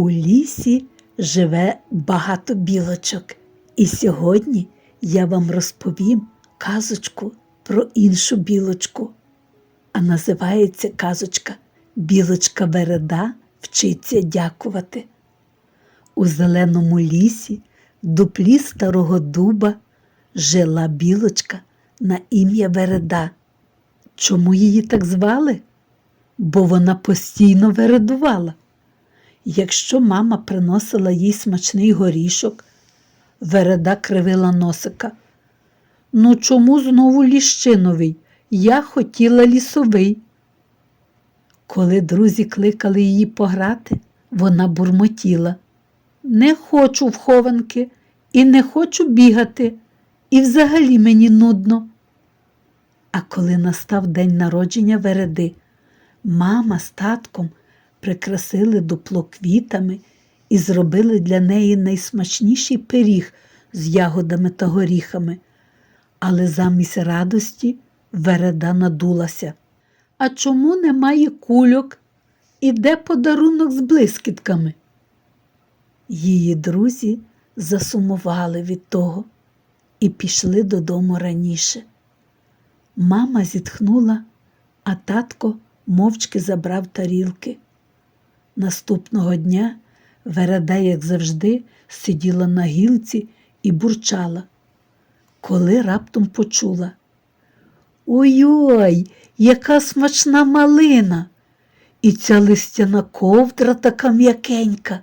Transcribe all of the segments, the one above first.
У лісі живе багато білочок, і сьогодні я вам розповім казочку про іншу білочку. А називається казочка Білочка Вереда вчиться дякувати. У зеленому лісі, дуплі старого дуба, жила білочка на ім'я Вереда. Чому її так звали? Бо вона постійно вередувала. Якщо мама приносила їй смачний горішок, Вереда кривила носика. Ну чому знову ліщиновий? Я хотіла лісовий. Коли друзі кликали її пограти, вона бурмотіла. Не хочу в хованки і не хочу бігати, і взагалі мені нудно. А коли настав день народження Вереди, мама з татком прикрасили дупло квітами і зробили для неї найсмачніший пиріг з ягодами та горіхами. Але замість радості Вереда надулася. А чому немає кульок? І де подарунок з блискітками? Її друзі засумували від того і пішли додому раніше. Мама зітхнула, а татко мовчки забрав тарілки. Наступного дня Вереда, як завжди, сиділа на гілці і бурчала, коли раптом почула. Ой-ой, яка смачна малина! І ця листяна ковдра така м'якенька.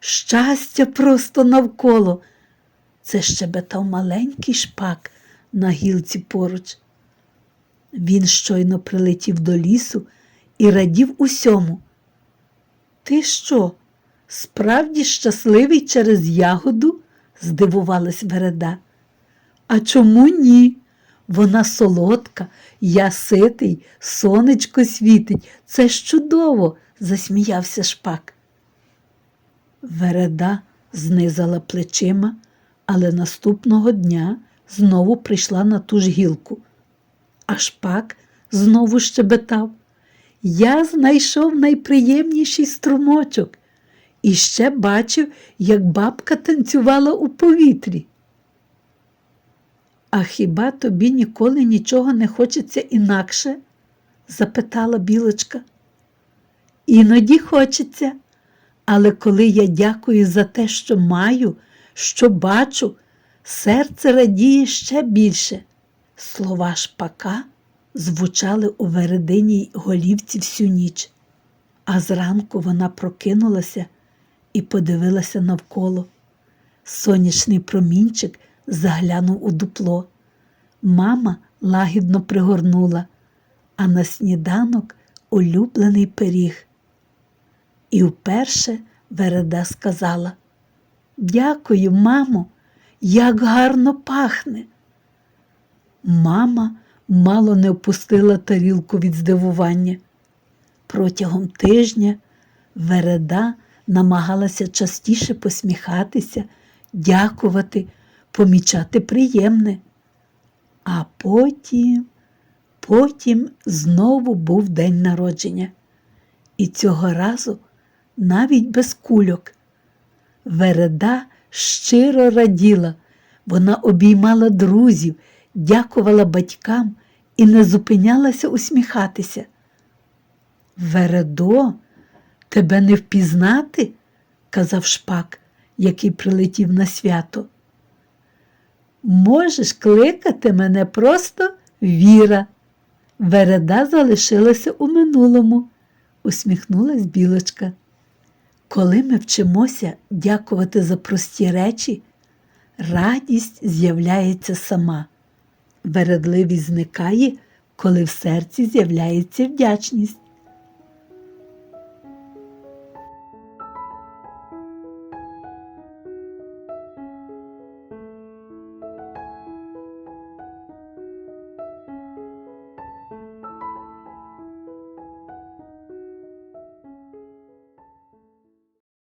Щастя просто навколо. Це щебетав маленький шпак на гілці поруч. Він щойно прилетів до лісу і радів усьому. Ти що, справді щасливий через ягоду? здивувалась Вереда. А чому ні? Вона солодка, я ситий, сонечко світить. Це ж чудово, засміявся шпак. Вереда знизала плечима, але наступного дня знову прийшла на ту ж гілку. А шпак знову щебетав. Я знайшов найприємніший струмочок і ще бачив, як бабка танцювала у повітрі. А хіба тобі ніколи нічого не хочеться інакше? запитала білочка. Іноді хочеться, але коли я дякую за те, що маю, що бачу, серце радіє ще більше. Слова шпака звучали у верединій голівці всю ніч, а зранку вона прокинулася і подивилася навколо. Сонячний промінчик заглянув у дупло. Мама лагідно пригорнула, а на сніданок улюблений пиріг. І вперше Вереда сказала Дякую, мамо, як гарно пахне. Мама мало не впустила тарілку від здивування. Протягом тижня Вереда намагалася частіше посміхатися, дякувати, помічати приємне. А потім, потім знову був день народження. І цього разу навіть без кульок. Вереда щиро раділа, вона обіймала друзів, дякувала батькам і не зупинялася усміхатися. Вередо, тебе не впізнати? казав шпак, який прилетів на свято. Можеш кликати мене просто Віра. Вереда залишилася у минулому, усміхнулась білочка. Коли ми вчимося дякувати за прості речі, радість з'являється сама. Вередливість зникає, коли в серці з'являється вдячність.